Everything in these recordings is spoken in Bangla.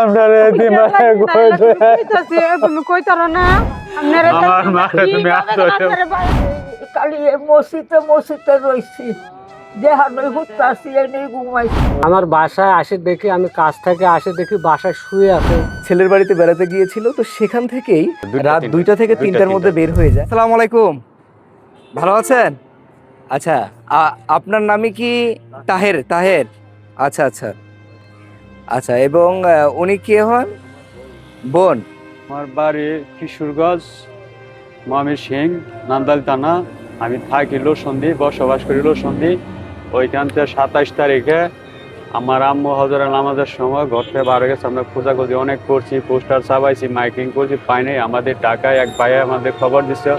আপনার দিমাগে কই কইতাছি, তুমি কইতারো না। আপনারা আমার তুমি আসো? কালি মসজিদে মসজিদে বাসায় আসে দেখি আমি কাজ থেকে আসে দেখি বাসায় শুয়ে আছে। ছেলের বাড়িতে বেড়াতে গিয়েছিল তো সেখান থেকেই রাত দুইটা থেকে তিনটার মধ্যে বের হয়ে যায়। আসসালামু আলাইকুম। ভালো আছেন? আচ্ছা আপনার নামই কি? তাহের তাহের। আচ্ছা আচ্ছা। আচ্ছা এবং উনি কে হন? বোন? আমার বাড়ি কিশোরগঞ্জ, মামি সিং নান্দাল থানা। আমি থাকি লোসন্দি, বসবাস করি লোসন্দি। ওইখান থেকে সাতাইশ তারিখে আমার আম্মু হজরা নামাজের সময় ঘর থেকে বার গেছে। আমরা খোঁজাখুঁজি অনেক করছি, পোস্টার ছাপাইছি মাইকিং করছি, পাইনি। আমাদের টাকায় এক ভাই আমাদের খবর দিচ্ছে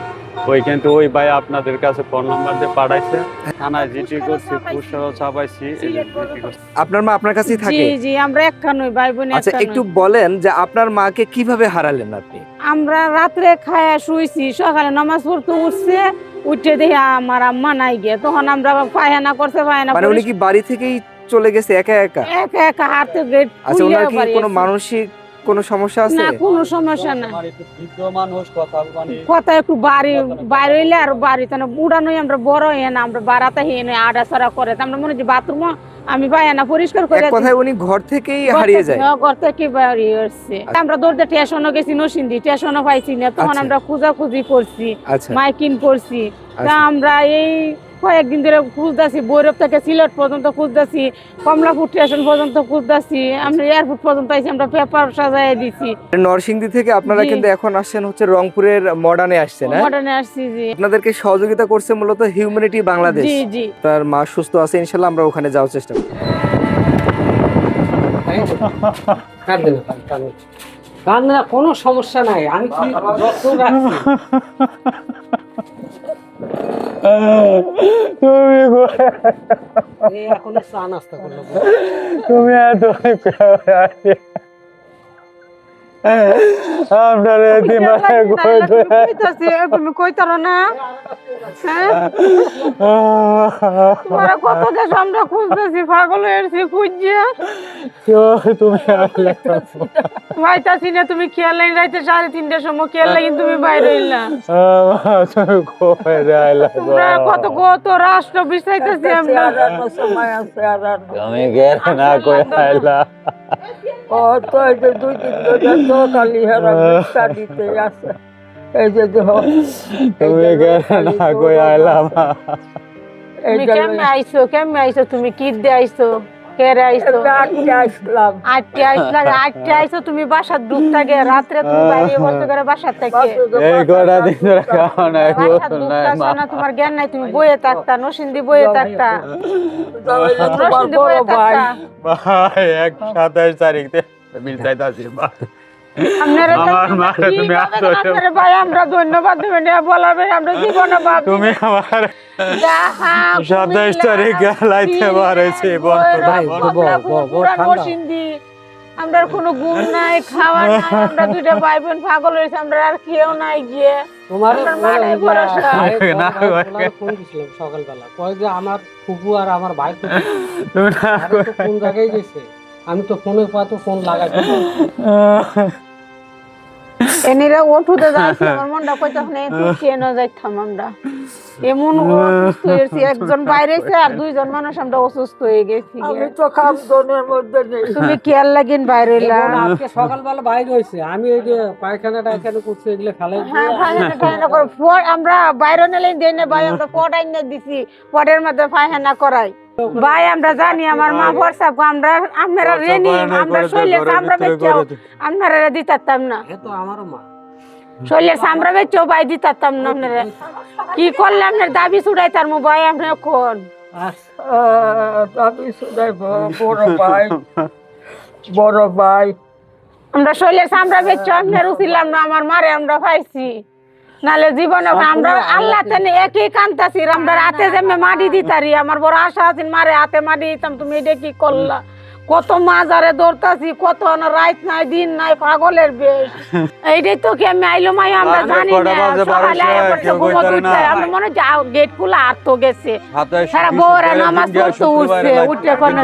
ওইখান থেকে ওই ভাই আপনাদের কাছে ফোন নাম্বার দিয়ে পাঠাইছে। থানায় জিটি করছি ছাপাইছি করছি। আপনার মা আপনার কাছেই থাকে? জি আমরা একখানই ভাই বোন আচ্ছা একটু বলেন যে আপনার মাকে কীভাবে হারালেন আপনি? আমরা রাত্রে খায়া শুইছি সকালে নামাজ পড়তে উঠছে উঠে দেখি আমার আম্মা নাই গিয়ে। তখন আমরা পায়খানা করছে পায়খানা মানে উনি কি বাড়ি থেকেই চলে গেছে একা একা? একা একা হাতে গেট আচ্ছা ওনার কি কোনো মানসিক কোনো সমস্যা আছে? না কোনো সমস্যা না। কথা মানে একটু বাড়ি বাইরে হইলে আর বাড়িতে না বুড়া নই আমরা বড় হয়ে না আমরা বাড়াতে হয়ে না আড়া সরা করে। আমরা মনে হচ্ছে বাথরুম আমি পায়খানা পরিষ্কার করে এক কথায় উনি ঘর থেকেই হারিয়ে যায়। ঘর থেকে বাড়ি হচ্ছে আমরা দৌড়তে স্টেশনও গেছি নসিন্দি স্টেশনও পাইছি না। তখন আচ্ছা। আমরা খোঁজাখুঁজি করছি আচ্ছা। মাইকিং করছি। তা আচ্ছা। আমরা এই কয়েকদিন ধরে খুঁজতেছি বৈরব থেকে সিলেট পর্যন্ত খুঁজতেছি কমলাপুর স্টেশন পর্যন্ত খুঁজতেছি আমরা এয়ারপোর্ট পর্যন্ত আইছি আমরা পেপার সাজাই দিছি। নরসিংদী থেকে আপনারা কিন্তু এখন আসছেন হচ্ছে রংপুরের মডার্নে আসছেন হ্যাঁ? মডার্নে আসছি জি। আপনাদেরকে সহযোগিতা করছে মূলত হিউম্যানিটি বাংলাদেশ জি জি। তার মা সুস্থ আছে ইনশাল্লাহ আমরা ওখানে যাওয়ার চেষ্টা করব। কাঁদবে না ভাই, কাঁদবে না। কোনো সমস্যা নাই আমি কি যত্ন রাখছি। তুমি তুমি এত আপনার দিমাগে কই কইতাছি, তুমি কইতারো না হ্যাঁ তোমার কত দেশ আমরা খুঁজতেছি পাগল হয়েছি খুঁজছে তুমি পাইতাছি না তুমি খেয়াল লাইন রাইতে সাড়ে তিনটার সময় খেয়াল লাইন তুমি বাইরে হইলা কত কত রাষ্ট্র বিচাইতেছি আমরা না কই আইলা ও তো এই যে দুই দিন ধরে তো কালি হেরা দিতে আছে এই যে দেহ তুমি না কই আইলাম। তুমি যে কেমনে আইছো কেমনে আইছো? তুমি কি দিয়ে আইছো? কেরে আইছো আটকে আসলাম। আটটে আইসলা আটটে আইছো তুমি বাসার দুধ থাকে রাত্রে তুমি বাইরে বসে করে বাসার থেকে। এই দিন ধরে খাওয়া নাই না তোমার জ্ঞান নাই তুমি বইয়ে থাকতা নসিন্দি বইয়ে থাকতা। নসিন্দি বইয়ে থাকতা। ভাই। এক সাতাশ তারিখ মিল চাইতাছি আপনারা আমার তুমি। ভাই ধন্যবাদ দেবেন। এটা আমরা জীবনে ভাবি তুমি আমার সাতাইশ তারিখ লাইতে পারেছি ভাই। আমরা কোনো ঘুম নাই খাওয়া নাই আমরা দুইটা ভাই বোন পাগল হয়েছে আমরা আর কেউ নাই গিয়ে। তোমার। না, ফোন দিছিলাম সকালবেলা। কয় যে আমার ফুপু আর আমার ভাই তো তুমি না কোন জায়গায় গেছে আমি তো ফোনে পাতো ফোন লাগাই এনিরা ওঠুতে যাচ্ছি আমার মনটা কই তখন একটু খেয়ে না যাইতাম আমরা। এমন অসুস্থ হয়েছি একজন বাইরে আছে আর দুইজন মানুষ আমরা অসুস্থ হয়ে গেছি। আমি তো খাম দনের মধ্যে নেই। তুমি খেয়াল লাগিন বাইরে এলা আজকে সকালবেলা বাইরে হয়েছে। আমি এই যে পায়খানাটা এখানে করছি এগুলো ফেলাই হ্যাঁ ফাইহানা করে। পর আমরা বাইরে নিলে দেই না ভাই আমরা পট আইনা দিছি পটের মধ্যে ফাইহানা করাই। ভাই আমরা জানি আমার মা ভরসা আমরা আমরা রেনি আমরা শৈলে আমরা বেচাও আপনারা দিতাম না। এ তো আমারও মা। শৈলের সামরা বেচাও ভাই দিতাম না আপনারা। কি করলে আপনার দাবি ছুড়াই তার ভাই আপনার কোন? আমি শুধাই বড় ভাই বড় ভাই। আমরা শৈলের সামরা বেচাও আপনার উঠিলাম না আমার মারে আমরা পাইছি। নালে জীবনে আমরা আল্লাহ তেনে একই কান্তাছি আমরা রাতে জেমে মাটি দিতারি আমার বড় আশা আছে মারে হাতে মাটি দিতাম তুমি এটা কি করলা? কত মাজারে দৌড়তাছি কত না রাত নাই দিন নাই পাগলের বেশ এইটাই তো কি আমি আইলো মাই আমরা জানি না সকালে। আমরা মনে হয় যাও গেট খোলা আর তো গেছে সারা বউরা নামাজ পড়তে উঠছে, উঠে কোনো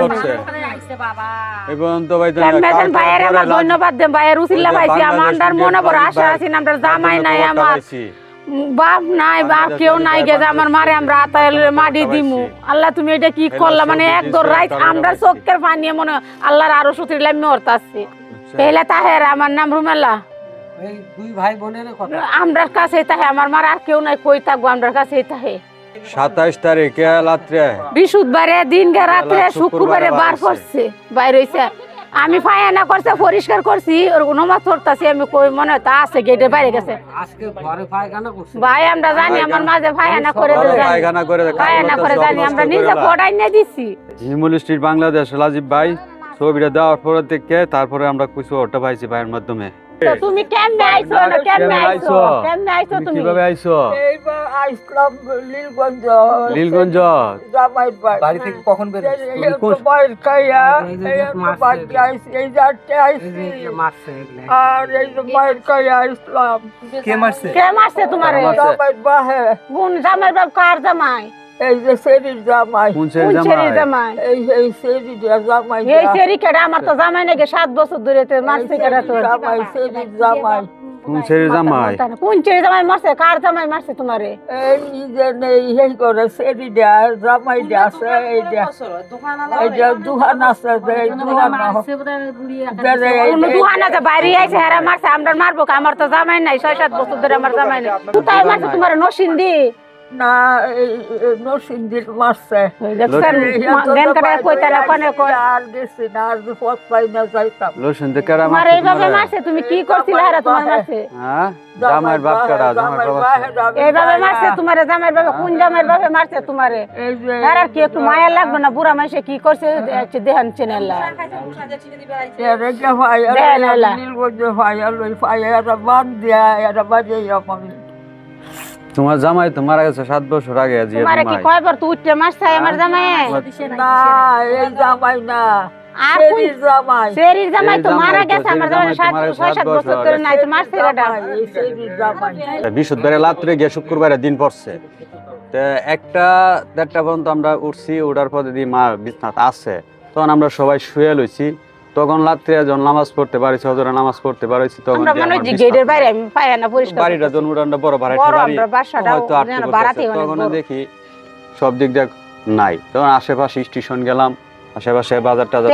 ধন্যবাদ দেন ভাইয়ের উসিল্লা পাইছি আমার মনে বড় আশা। আছি আমরা জামাই নাই আমার। বাপ নাই বাপ কেউ নাই গে আমার মারে আমরা আতাইলে মাটি দিমু। আল্লাহ তুমি এটা কি করলা? মানে এক দর রাইত আমরা। চোখের পানি মনে আল্লাহর আরও সুতির লামি হরতাছি পেলে তাহের আমার নাম রুমেলা। দুই ভাই বোনের কথা। আমরার কাছে তাহে আমার মার আর কেউ নাই কই থাকব? আমরার কাছে তাহে। সাতাইশ তারিখে রাত্রে বৃহস্পতিবারে দিন গে রাত্রে শুক্রবারে বার পড়ছে বাইরে হইছে আমি ফায়না করছে পরিষ্কার করছি ওর নমাজ পড়তাছি আমি কই মনে হয় তা আছে গেটে বাইরে গেছে। আজকে ঘরে পায়খানা করছে? ভাই আমরা জানি আমার মাঝে ফায়না করে পায়খানা করে ফায়ানা করে জানি আমরা নিজে পড়াই নিয়ে দিছি। ঝিমুল স্ট্রিট বাংলাদেশ রাজীব ভাই ছবিটা দেওয়ার পরে থেকে তারপরে আমরা কিছু অটো পাইছি ভাইয়ের মাধ্যমে। তো তুমি কেমনে আইছো না কেমনে আইছো? কেমনে আইছো তুমি তুমি? কীভাবে আইছো? এইবার আসলাম লীলগঞ্জ নীলগঞ্জ। জামাই বাড়ি বাড়ি থেকে কখন বের এই তো বাইর খাইয়া এই যে এই যে তো মাছ বাড়ি আইছি এই যাচ্ছে এই আইছি যে এই যে মারছে এগুলা। আর এই তো বাইর খাইয়া আসলাম কে মারছে? কে মারছে তোমারে? মারছে? জামাই বাহে কোন জামাই বাপ কার জামাই? এই যে সেরির জামাই। কোন ছেলের জামাই? এই এই সেরির জামাই এই সেরি কেডা? আমার তো জামাই নাকি সাত বছর ধরে তো মারছে কেডা তোর? জামাই সেরির জামাই। কোন ছেলে জামাই? কোন জামাই মারছে? কার জামাই মারছে তোমারে? এই যে নেই এই করে সেরি দেয়া জামাই দেয়া আছে এই যে এই যে দুহান আছে। এই দুহান বেড়ে দুহান আছে? বাইরে আইছে হেরা মারছে আমরা মারবো আমার তো জামাই নাই ছয় সাত বছর ধরে আমার জামাই নাই। কোথায় মারছে তোমার? নসিন্দি না এই নরসিংদীর মারছে। আর গেছি না আর পথ পাই না যাইতাম। থেকে কারা তোমার মারছে এইভাবে তোমারে? মারছে তুমি কি করছিলে হেরা তোমার মারছে হ্যাঁ? জামাইয়ের বাপ কারা? জামাইয়ের আছে। এইভাবে মারছে তোমারে জামাইয়ের বাবা কোন জামাইয়ের বাবা মারছে তোমারে? যে হেরা কি একটু মায়া লাগবে না? বুড়া মাইসে কি করছে? একটু দেহান চেনেলা। নীলগঞ্জ ভাই এরা বান দিয়া এরা বাজে আমার। তোমার জামাই তো মারা গেছে সাত বছর আগে জিয়া তোমারে কি কয়বার তো উঠতে মারছে আমার জামাই? না এই জামাই না। আর কোন জামাই। সেরির জামাই তো মারা গেছে আমার জামাই সাত জামাই তো ছয় সাত বছর ধরে নাই তো মারছে কেডা সেরির জামাই বৃহস্পতিবারে রাত্রে গিয়ে শুক্রবারে দিন পড়ছে। তো একটা দেড়টা পর্যন্ত আমরা উঠছি ওঠার পরে দিয়ে মা বিছনাথ আছে তখন আমরা সবাই শুয়ে লইছি। তখন রাত্রে যখন নামাজ পড়তে পারিছি হজরে নামাজ পড়তে পারিছি তখন আমরা মনে হয় যে গেটের বাইরে আমি পাই না পরিষ্কার বাড়িটা যখন উঠানটা বড় ভাড়া বড় হয়তো আটকে অনেক তখন দেখি সব দিক দেখ নাই। তখন আশেপাশে স্টেশন গেলাম আশেপাশে বাজার টাজার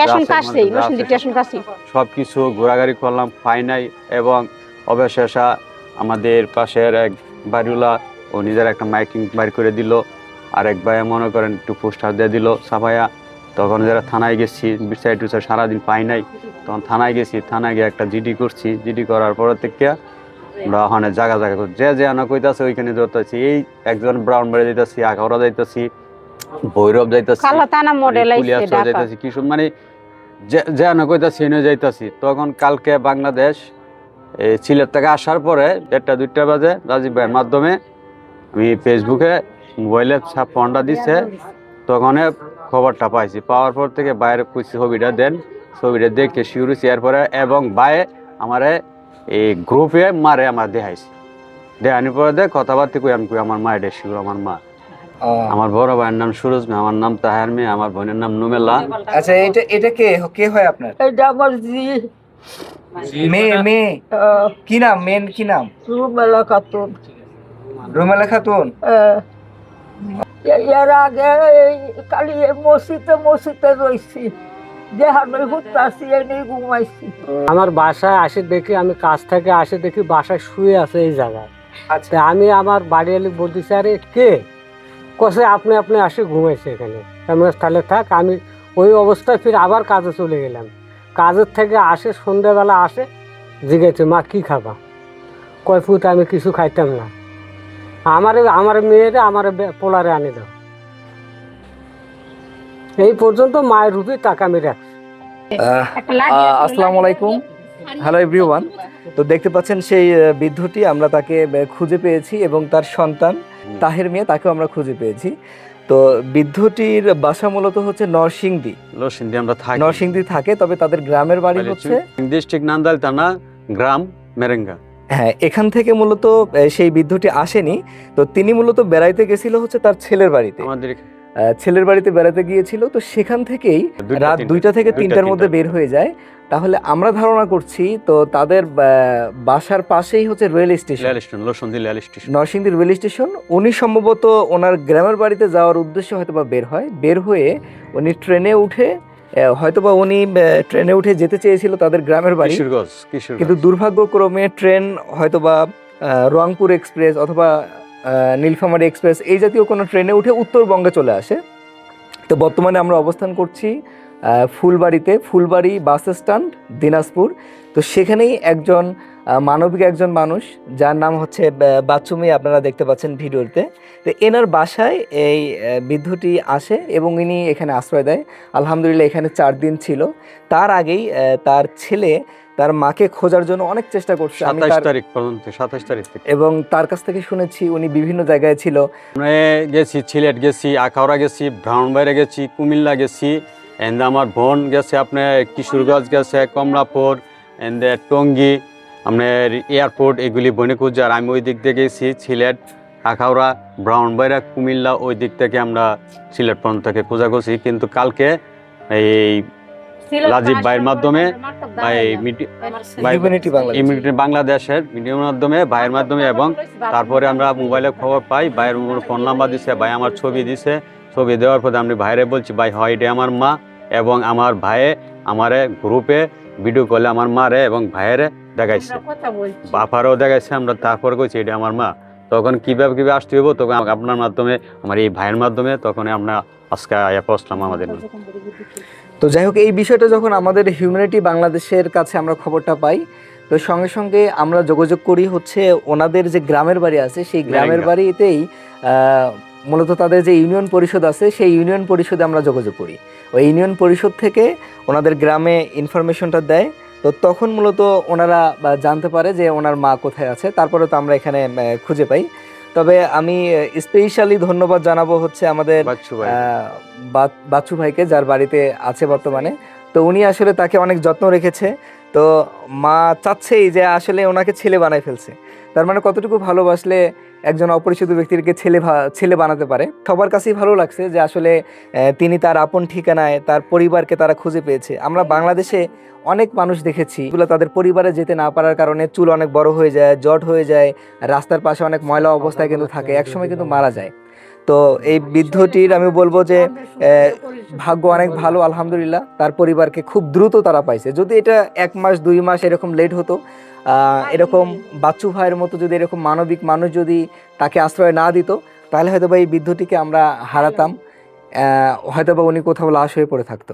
সব কিছু ঘোরাঘুরি করলাম পাই নাই এবং অবশেষে আমাদের পাশের এক বাড়িওয়ালা ও নিজের একটা মাইকিং বাড়ি করে দিল। আর এক ভাই মনে করেন একটু পোস্টার দিয়ে দিল সাফাইয়া তখন যারা থানায় গেছি বিচার টুচার সারাদিন পাই নাই তখন থানায় গেছি থানায় গিয়ে একটা জিডি করছি। জিডি করার পর থেকে আমরা ওখানে জায়গা জায়গা করছি। যে যে আনা কইতাছে ওইখানে ধরতেছি। এই একজন ব্রাউন বাড়ি যাইতাছি আখাউড়া যাইতাছি ভৈরব যাইতাছি যাইতাছি কি মানে যে- আনা কইতাছি এনে যাইতাছি। তখন কালকে বাংলাদেশ এই সিলেট থেকে আসার পরে একটা দুইটা বাজে রাজীব ভাইয়ের মাধ্যমে আমি ফেসবুকে মোবাইলে ছাপ ফোনটা দিছে। তখন খবরটা পাইছি। পাওয়ার পর থেকে বাইরে কইছি ছবিটা দেন ছবিটা দেখে শিউরেছি এরপরে এবং বায়ে আমারে এই গ্রুপে মারে আমার দেখাইছে। দেখানোর পরে দেখ কথাবার্তা কই আমি কই আমার মা এটা শিউর আমার মা। আমার বড় ভাইয়ের নাম সুরজ মেয়ে আমার নাম তাহার মেয়ে আমার বোনের নাম নুমেলা। আচ্ছা এটা এটা কে কে হয় আপনার? এটা আমার জি। মেয়ে মেয়ে কি নাম মেন কি নাম? রুমেলা খাতুন। রুমেলা খাতুন? এর আগে এই কালি এই মসজিদে মসজিদে রয়েছি আমার বাসায় আসে দেখি আমি কাজ থেকে আসে দেখি বাসায় শুয়ে আছে এই জায়গায়। আচ্ছা। আমি আমার বাড়ি এলে বলতেছি আরে কে? কষে আপনি আপনি আসে ঘুমাইছে এখানে? আমি তাহলে থাক আমি ওই অবস্থায় ফির আবার কাজে চলে গেলাম। কাজের থেকে আসে সন্ধ্যাবেলা আসে জিগেছে মা কি খাবা? কয় ফুট আমি কিছু খাইতাম না। আমার আমার মেয়েরে আমার পোলারে আনি দাও। এই পর্যন্ত মায়ের রূপে টাকা আমি রাখছি। আসসালামু আলাইকুম। হ্যালো এভরিওয়ান তো দেখতে পাচ্ছেন সেই বৃদ্ধটি আমরা তাকে খুঁজে পেয়েছি এবং তার সন্তান তাহের মেয়ে তাকেও আমরা খুঁজে পেয়েছি। তো বৃদ্ধটির বাসা মূলত হচ্ছে নরসিংদী। লসিন্দি আমরা থাকি। নরসিংদী থাকে তবে তাদের গ্রামের বাড়ি হচ্ছে ডিস্ট্রিক্ট নান্দাল থানা গ্রাম মেরেঙ্গা। হ্যাঁ এখান থেকে মূলত সেই বৃদ্ধটি আসেনি। তো তিনি মূলত বেড়াইতে গেছিল হচ্ছে তার ছেলের বাড়িতে। আমাদের ছেলের বাড়িতে বেড়াতে গিয়েছিল। তো সেখান থেকেই রাত দুইটা থেকে তিনটার মধ্যে বের হয়ে যায়। তাহলে আমরা ধারণা করছি তো তাদের বাসার পাশেই হচ্ছে rail station. Rail station লসন্দি rail station. Narsingdi rail station. উনি সম্ভবত ওনার গ্রামের বাড়িতে যাওয়ার উদ্দেশ্যে হয়তোবা বের হয়। বের হয়ে উনি ট্রেনে উঠে হয়তোবা উনি ট্রেনে উঠে যেতে চেয়েছিল তাদের গ্রামের বাড়ি। কিন্তু দুর্ভাগ্যক্রমে ট্রেন হয়তোবা রংপুর এক্সপ্রেস অথবা নীলফামারী এক্সপ্রেস এই জাতীয় কোনো ট্রেনে উঠে উত্তরবঙ্গে চলে আসে। তো বর্তমানে আমরা অবস্থান করছি ফুলবাড়িতে ফুলবাড়ি বাস স্ট্যান্ড দিনাজপুর। তো সেখানেই একজন মানবিক একজন মানুষ যার নাম হচ্ছে বাচ্চুমি আপনারা দেখতে পাচ্ছেন ভিডিওতে। তো এনার বাসায় এই বৃদ্ধটি আসে এবং ইনি এখানে আশ্রয় দেয়। আলহামদুলিল্লাহ এখানে চার দিন ছিল। তার আগেই তার ছেলে তার মাকে খোঁজার জন্য অনেক চেষ্টা করছে। আমি তারিখ পর্যন্ত তারিখ এবং তার কাছ থেকে শুনেছি উনি বিভিন্ন জায়গায় ছিল। আমরা গেছি সিলেট গেছি আখাউড়া গেছি ব্রাহ্মণবাড়িয়া গেছি কুমিল্লা গেছি এন্ড আমার বোন গেছে আপনার কিশোরগঞ্জ গেছে কমলাপুর এন্ড টঙ্গী। আপনার এয়ারপোর্ট এগুলি বনে খুঁজছে আর আমি ওই দিক থেকে গেছি সিলেট আখাউড়া ব্রাহ্মণবাড়িয়া কুমিল্লা ওই দিক থেকে আমরা সিলেট পর্যন্ত থেকে খোঁজা করছি কিন্তু কালকে এই রাজীব ভাইয়ের মাধ্যমে বাংলাদেশের মিডিয়ার মাধ্যমে ভাইয়ের মাধ্যমে এবং তারপরে আমরা মোবাইলে খবর পাই ভাইয়ের ফোন নাম্বার দিছে ভাই আমার ছবি দিছে। ছবি দেওয়ার পরে আমি ভাইরে বলছি ভাই হয় এটা আমার মা এবং আমার ভাইয়ে আমারে গ্রুপে ভিডিও কলে আমার মারে এবং ভাইয়েরে দেখাইছে। কথা বাপারও দেখাইছে আমরা তারপরে কইছি এটা আমার মা। তখন কীভাবে কীভাবে আসতে হইব? তখন আপনার মাধ্যমে আমার এই ভাইয়ের মাধ্যমে তখন আমরা আজকে আয়া পৌঁছলাম আমাদের তো যাই হোক এই বিষয়টা যখন আমাদের হিউম্যানিটি বাংলাদেশের কাছে আমরা খবরটা পাই তো সঙ্গে সঙ্গে আমরা যোগাযোগ করি হচ্ছে ওনাদের যে গ্রামের বাড়ি আছে সেই গ্রামের বাড়িতেই আহ, মূলত তাদের যে ইউনিয়ন পরিষদ আছে সেই ইউনিয়ন পরিষদে আমরা যোগাযোগ করি। ওই ইউনিয়ন পরিষদ থেকে ওনাদের গ্রামে ইনফরমেশনটা দেয় তো তখন মূলত ওনারা জানতে পারে যে ওনার মা কোথায় আছে। তারপরে তো আমরা এখানে খুঁজে পাই। তবে আমি স্পেশালি ধন্যবাদ জানাব হচ্ছে আমাদের বাচ্চু ভাইকে যার বাড়িতে আছে বর্তমানে। তো উনি আসলে তাকে অনেক যত্ন রেখেছে। তো মা চাচ্ছেই যে আসলে ওনাকে ছেলে বানায় ফেলছে। তার মানে কতটুকু ভালোবাসলে একজন অপরিচিত ব্যক্তিকে ছেলে ছেলে বানাতে পারে। সবার কাছেই ভালো লাগছে যে আসলে তিনি তার আপন ঠিকানায় তার পরিবারকে তারা খুঁজে পেয়েছে। আমরা বাংলাদেশে অনেক মানুষ দেখেছি, এগুলো তাদের পরিবারে যেতে না পারার কারণে চুল অনেক বড় হয়ে যায়, জট হয়ে যায়, রাস্তার পাশে অনেক ময়লা অবস্থায় কিন্তু থাকে, একসময় কিন্তু মারা যায়। তো এই বৃদ্ধটির আমি বলব যে ভাগ্য অনেক ভালো, আলহামদুলিল্লাহ। তার পরিবারকে খুব দ্রুত তারা পাইছে। যদি এটা এক মাস, দুই মাস এরকম লেট হতো এরকম বাচ্চু ভাইয়ের মতো যদি এরকম মানবিক মানুষ যদি তাকে আশ্রয় না দিত তাহলে হয়তো বা এই বৃদ্ধটিকে আমরা হারাতাম। হয়তো বা উনি কোথাও লাশ হয়ে পড়ে থাকতো।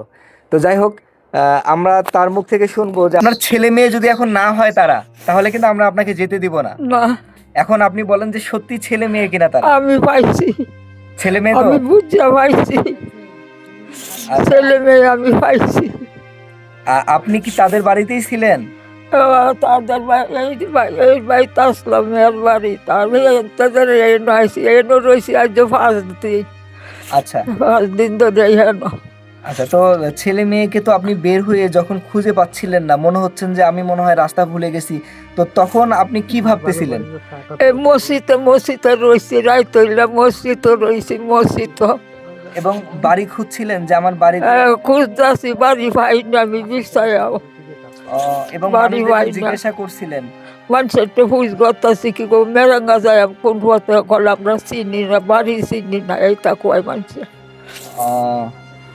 তো যাই হোক আমরা তার মুখ থেকে শুনব যে আপনার ছেলে মেয়ে যদি এখন না হয় তারা তাহলে কিন্তু আমরা আপনাকে যেতে দিব না। এখন আপনি বলেন যে সত্যি ছেলে মেয়ে কিনা তারা? আমি পাইছি। ছেলে মেয়ে আমি বুঝতে পাইছি। আচ্ছা। ছেলে মেয়ে আমি পাইছি। আপনি কি তাদের বাড়িতেই ছিলেন? তাদের বাড়িতে আসলাম এর আমি তাদের এনে আইসি এনে রয়েছি আজ পাঁচ দিন আচ্ছা। পাঁচ দিন ধরে হেন আচ্ছা তো ছেলে মেয়েকে তো আপনি বের হয়ে যখন খুঁজে পাচ্ছিলেন না মনে হচ্ছেন যে আমি মনে হয় রাস্তা ভুলে গেছি তো তখন আপনি কি ভাবতেছিলেন? মসজিদে মসজিদে রয়েছি রাইত মসজিদ রয়েছি মসজিদ। এবং বাড়ি খুঁজছিলেন যে আমার বাড়ি খুঁজতেছি বাড়ি না আমি বিশ্বাস এবং বাড়ি। জিজ্ঞাসা করছিলেন। মানুষের তো বুঝ করতেছি কি গো মেরাঙ্গা যায় কোন পথে কল আমরা চিনি না বাড়ি চিনি না এইটা কয় মানুষের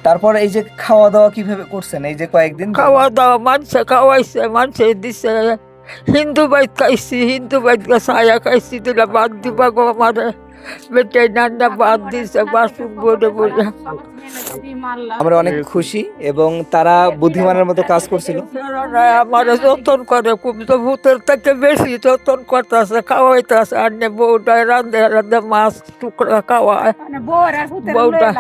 তারপর এই যে খাওয়া দাওয়া কীভাবে করছেন? এই যে কয়েকদিন খাওয়া দাওয়া মানুষে খাওয়াইছে মানুষে দিছে হিন্দু বাইত খাইছি হিন্দু বাইত ছায়া খাইছি দিলে বাদ দিবা গো আমারে। বেটে নান্না বাদ দিছে বাসুন বলে বলে। আমরা অনেক খুশি এবং তারা বুদ্ধিমানের মতো কাজ করছিল। আমার যতন করে খুব তো ভূতের থেকে বেশি যতন করতেছে খাওয়াইতেছে আর নে বউটা রান্ধে রান্ধে মাছ টুকরা খাওয়ায়। মানে বউটা।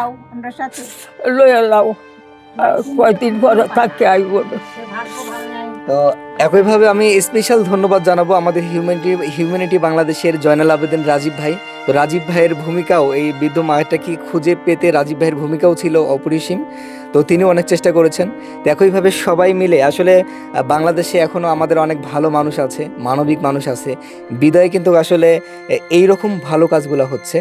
লয়ে লাও, কয়দিন পরে থাকে আইব তো একইভাবে আমি স্পেশাল ধন্যবাদ জানাব আমাদের হিউম্যানিটি হিউম্যানিটি বাংলাদেশের জয়নাল আবেদিন রাজীব ভাই। তো রাজীব ভাইয়ের ভূমিকাও, এই বৃদ্ধ মায়েরটাকে খুঁজে পেতে রাজীব ভাইয়ের ভূমিকাও ছিল অপরিসীম? তো তিনিও অনেক চেষ্টা করেছেন। তো একইভাবে সবাই মিলে, আসলে বাংলাদেশে এখনও আমাদের অনেক ভালো মানুষ আছে, মানবিক মানুষ আছে। বিদায় কিন্তু আসলে এই রকম ভালো কাজগুলো হচ্ছে।